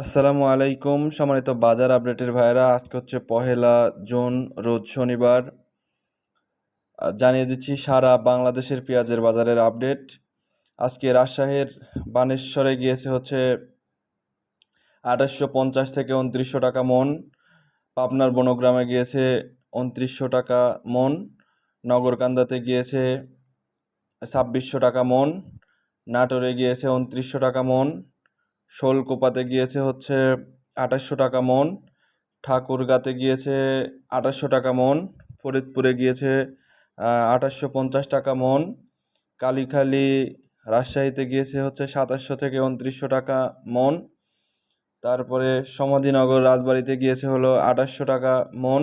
আসসালামু আলাইকুম, সম্মানিত বাজার আপডেটের ভাইরা আজকে হচ্ছে পহেলা জুন, রোজ শনিবার। জানিয়ে দিচ্ছি, সারা বাংলাদেশের পেঁয়াজের বাজারের আপডেট। আজকে রাজশাহীর বানেশ্বরে গিয়েছে হচ্ছে আঠাশশো পঞ্চাশ থেকে উনত্রিশশো টাকা মন। পাবনার বনগ্রামে গিয়েছে উনত্রিশশো টাকা মন। নগরকান্দাতে গিয়েছে ছাব্বিশশো টাকা মন। নাটোরে গিয়েছে উনত্রিশশো টাকা মন। শোলকোপাতে গিয়েছে হচ্ছে আঠাশশো টাকা মন, ঠাকুরগাতে গিয়েছে আঠাশশো টাকা মন, ফরিদপুরে গিয়েছে আঠাশশো পঞ্চাশ টাকা মন, কালীখালি রাজশাহীতে গিয়েছে হচ্ছে সাতাশশো থেকে উনত্রিশশো টাকা মন, তারপরে সমাধিনগর রাজবাড়িতে গিয়েছে হলো আঠাশশো টাকা মন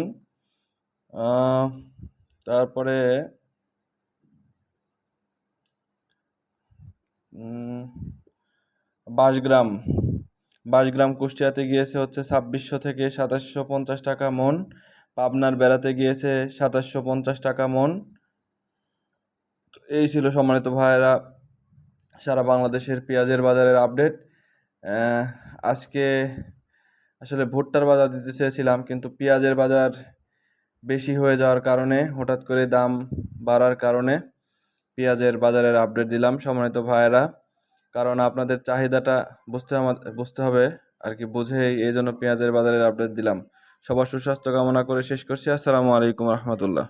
তারপরে বাঁশগ্রাম বাঁশগ্রাম কুষ্টিয়াতে গিয়েছে হচ্ছে ছাব্বিশশো থেকে সাতাশশো পঞ্চাশ টাকা মন। পাবনার বেড়াতে গিয়েছে সাতাশশো পঞ্চাশ টাকা মন। এই ছিল সম্মানিত ভাইয়েরা সারা বাংলাদেশের পেঁয়াজের বাজারের আপডেট। আজকে আসলে ভুট্টার বাজার দিতে চেয়েছিলাম, কিন্তু পেঁয়াজের বাজার বেশি হয়ে যাওয়ার কারণে, হঠাৎ করে দাম বাড়ার কারণে পেঁয়াজের বাজারের আপডেট দিলাম সম্মানিত ভাইয়েরা। কারণ আপনাদের চাহিদাটা বুঝতে আমার বুঝতে হবে আর কি বুঝেই এই জন্য পেঁয়াজের বাজারের আপডেট দিলাম। সবার সুস্বাস্থ্য কামনা করে শেষ করছি। আসসালামু আলাইকুম রহমতুল্লাহ।